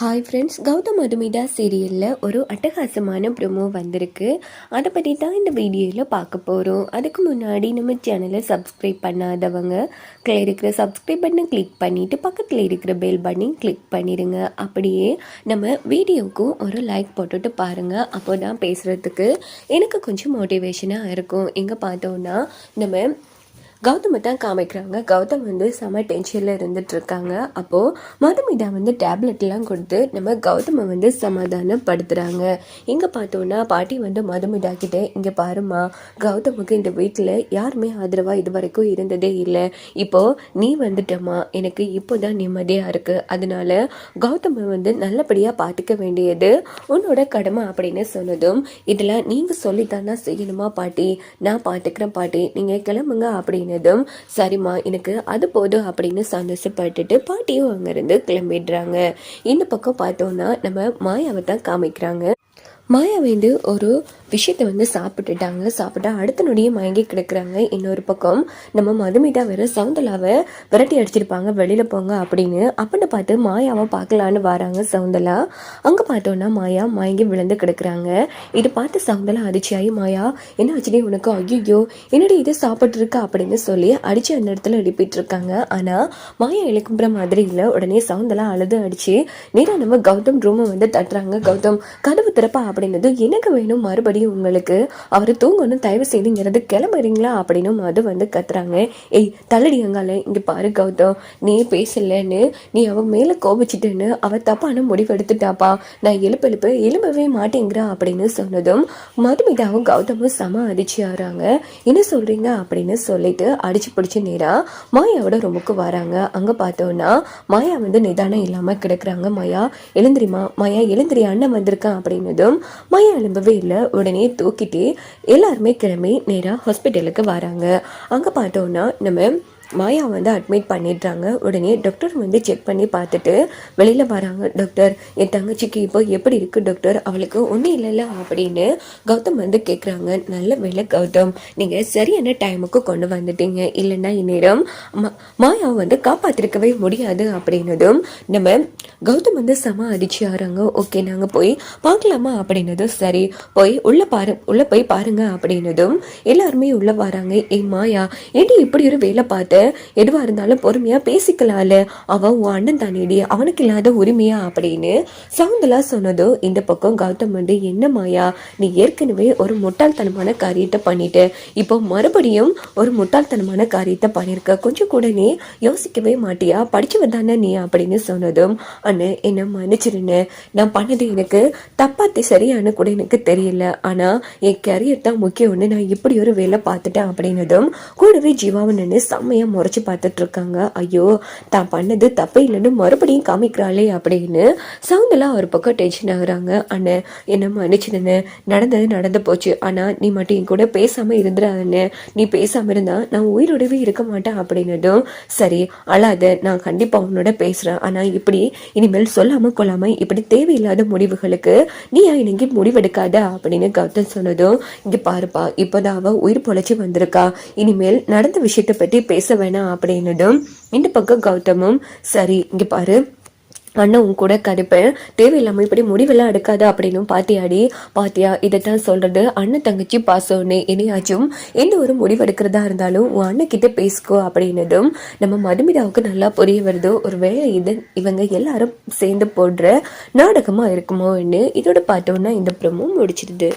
Hi friends Gautham Madhumitha சீரியலில் ஒரு அட்டகாசமான ப்ரோமோ வந்திருக்கு. அதை பற்றி தான் இந்த வீடியோவில் பார்க்க போகிறோம் அதுக்கு முன்னாடி நம்ம சேனலை சப்ஸ்கிரைப் பண்ணாதவங்க கீழே இருக்கிற சப்ஸ்கிரைப் பட்டனை கிளிக் பண்ணிவிட்டு பக்கத்தில் இருக்கிற பெல் பட்டனையும் கிளிக் பண்ணிடுங்க அப்படியே நம்ம வீடியோவுக்கும் ஒரு லைக் போட்டுட்டு பாருங்கள் அப்போ தான் பேசுகிறதுக்கு எனக்கு கொஞ்சம் மோட்டிவேஷனாக இருக்கும். எங்கே பார்த்தோன்னா நம்ம கௌதமை தான் காமிக்கிறாங்க. கௌதம் வந்து செம டென்ஷனில் இருந்துட்டு இருக்காங்க அப்போது மதுமிதா வந்து டேப்லெட்லாம் கொடுத்து நம்ம கௌதமை வந்து சமாதானப்படுத்துகிறாங்க இங்கே பார்த்தோன்னா பாட்டி வந்து மதுமிதா கிட்டே இங்கே பாருமா கௌதமுக்கு இந்த வீட்டில் யாருமே ஆதரவாக இது வரைக்கும் இருந்ததே இல்லை. இப்போது நீ வந்துட்டம்மா. எனக்கு இப்போ தான் நிம்மதியாக இருக்குது அதனால கௌதமை வந்து நல்லபடியாக பார்த்துக்க வேண்டியது உன்னோட கடமை அப்படின்னு சொன்னதும் இதெல்லாம் நீங்கள் சொல்லித்தானா செய்யணுமா பாட்டி? நான் பார்த்துக்கிறேன் பாட்டி. நீங்கள் கிளம்புங்க அப்படின்னு அப்படின்னதும் சரிம்மா எனக்கு அது போதும் அப்படின்னு சந்தோஷப்பட்டுட்டு பாட்டியும் அங்கேருந்து கிளம்பிடுறாங்க. இந்த பக்கம் பார்த்தோன்னா நம்ம மாயாவை தான் காமிக்கிறாங்க. மாயா வந்து ஒரு விஷயத்தை வந்து சாப்பிட்டுட்டாங்க. சாப்பிட்டா அடுத்த நொடியே மயங்கி கிடக்குறாங்க. இன்னொரு பக்கம் நம்ம மதுமிதா வேற சவுந்தலாவை விரட்டி அடிச்சிருப்பாங்க. வெளியில் போங்க அப்படின்னு. அப்படின்னு பார்த்து மாயாவை பார்க்கலான்னு வராங்க சவுந்தலா. அங்கே பார்த்தோன்னா மாயா மயங்கி விழுந்து கிடக்குறாங்க. இது பார்த்து சவுந்தலா அடிச்சியாயி மாயா என்ன ஆச்சுடி உனக்கு? ஐயோ என்னடி இதை சாப்பிட்ருக்கா அப்படின்னு சொல்லி அடித்து அந்த இடத்துல எழுப்பிட்டு இருக்காங்க. ஆனால் மாயா இழுக்கும்புற மாதிரி இல்லை. உடனே சவுந்தலா அழுது அடித்து நேராக நம்ம கௌதம் ரூமை வந்து தட்டுறாங்க. கௌதம் கதவு திறப்பா அப்படின்னது எனக்கு வேணும் மறுபடியும் உங்களுக்கு. அவர் தூங்கணும் தயவு செய்துங்கிறது கிளம்புறீங்களா? அப்படின்னு மது வந்து கத்துறாங்க. ஏய் தள்ளடி அங்கால இங்கே பாரு கௌதம். நீ பேசலன்னு நீ அவ மேலே கோபிச்சிட்டேன்னு அவ தப்பான முடிவு எடுத்துட்டாப்பா. நான் எழுப்பு எழுப்பு எழும்பவே மாட்டேங்கிறா அப்படின்னு சொன்னதும் மதுமிதாவும் கௌதமும் சம அடிச்சு ஆறாங்க என்ன சொல்றீங்க? அப்படின்னு சொல்லிட்டு அடிச்சு பிடிச்சி நேரா மாயாவோட ரொம்பக்கு வராங்க. அங்க பார்த்தோன்னா மாயா வந்து நிதானம் இல்லாம கிடக்குறாங்க. மாயா எழுந்திரிமா மாயா எழுந்திரி அண்ணன் வந்திருக்கான். அப்படின்னதும் மயம் எழும்பவே இல்லை. உடனே தூக்கிட்டு எல்லாருமே கிளம்பி நேராக ஹாஸ்பிட்டலுக்கு வராங்க. அங்கே பார்த்தோன்னா நம்ம மாயா வந்து அட்மிட் பண்ணிடுறாங்க உடனே டாக்டர் வந்து செக் பண்ணி பார்த்துட்டு வெளியில் வராங்க டாக்டர் என் தங்கச்சிக்கு இப்போ எப்படி இருக்குது டாக்டர் அவளுக்கு ஒன்றும் இல்லைல்ல அப்படின்னு கௌதம் வந்து கேட்குறாங்க நல்ல வேலை கௌதம் நீங்கள் சரியான டைமுக்கு கொண்டு வந்துட்டீங்க. இல்லைன்னா இந்நேரம் மாயாவை வந்து காப்பாற்றிருக்கவே முடியாது அப்படின்னதும் நம்ம கௌதம் வந்து செம அதிர்ச்சி ஆகிறாங்க ஓகே நாங்கள் போய் பார்க்கலாமா அப்படின்னதும் சரி. போய் உள்ளே பாரு உள்ளே போய் பாருங்க அப்படின்னதும் எல்லாருமே உள்ளே வராங்க. ஏ மாயா ஏடி இப்படி ஒரு வேலை பார்த்து? எதுவாக இருந்தாலும் பொறுமையாக பேசிக்கலாம்ல. அவன் உன் அண்ணன் தானேடி அவனுக்கு இல்லாத உரிமையா அப்படின்னு சவுந்தலா சொன்னதும் இந்த பக்கம் கௌதம் வந்து என்ன மாயா நீ ஏற்கனவே ஒரு முட்டாள்தனமான காரியத்தை பண்ணிட்டு. இப்போ மறுபடியும் ஒரு முட்டாள்தனமான காரியத்தை பண்ணியிருக்க கொஞ்சம் கூட நீ யோசிக்கவே மாட்டியா? படிச்சவ தானே நீ? அப்படின்னு சொன்னதும் அண்ணே என்ன மன்னிச்சிருன்னு நான் பண்ணது எனக்கு தப்பாத்தி சரியான கூட எனக்கு தெரியல. ஆனா என் கேரியர் தான் முக்கியம்னு நான் இப்படி ஒரு வேலை பார்த்துட்டேன் அப்படின்னதும் கூடவே ஜீவாவன் நின்று செம்மையா முறைச்சி பார்த்துட்டு இருக்காங்க ஐயோ தான் பண்ணது தப்பே இல்லைன்னு மறுபடியும் காமிக்கிறாளே அப்படின்னு சவுந்தலா ஒரு பக்கம் டென்ஷன் ஆகுறாங்க. அண்ணன் என்ன மன்னிச்சிடுன்னு நடந்தது நடந்து போச்சு. ஆனா நீ மட்டும் என் கூட பேசாமல் இருந்துடாதுன்னு நீ பேசாமல் இருந்தா நான் உயிரோடவே இருக்க மாட்டேன் அப்படின்னதும் சரி அழாத. நான் கண்டிப்பாக உன்னோட பேசுறேன். ஆனா இப்படி இனிமேல் சொல்லாமல் கொள்ளாம இப்படி தேவையில்லாத முடிவுகளுக்கு நீ இன்னைக்கு முடிவெடுக்காத அப்படின்னு கௌதம் சொன்னதும் இங்கே பாருப்பா இப்போதான் அவள் உயிர் பொழைச்சி வந்திருக்கா. இனிமேல் நடந்த விஷயத்தை பற்றி பேச வேணாம் அப்படின்னதும் இந்த பக்கம் கௌதமும் சரி இங்க பாரு. அண்ணன் உன் கூட கருப்பேன் தேவையில்லாமல் இப்படி முடிவெல்லாம் எடுக்காது அப்படின்னு பாத்தியாடி. பாத்தியா இதைத்தான் சொல்றது. அண்ணன் தங்கச்சி பாசோன்னு இனியாச்சும் எந்த ஒரு முடிவு எடுக்கிறதா இருந்தாலும் உன் அண்ணன் கிட்ட பேசிக்கோ அப்படின்னதும் நம்ம மதுமிதாவுக்கு நல்லா புரிய வருதோ. ஒரு வேலை இது இவங்க எல்லாரும் சேர்ந்து போடுற நாடகமா இருக்குமோன்னு இதோட பார்த்தோன்னா இந்த ப்ரமும் முடிச்சிடுது.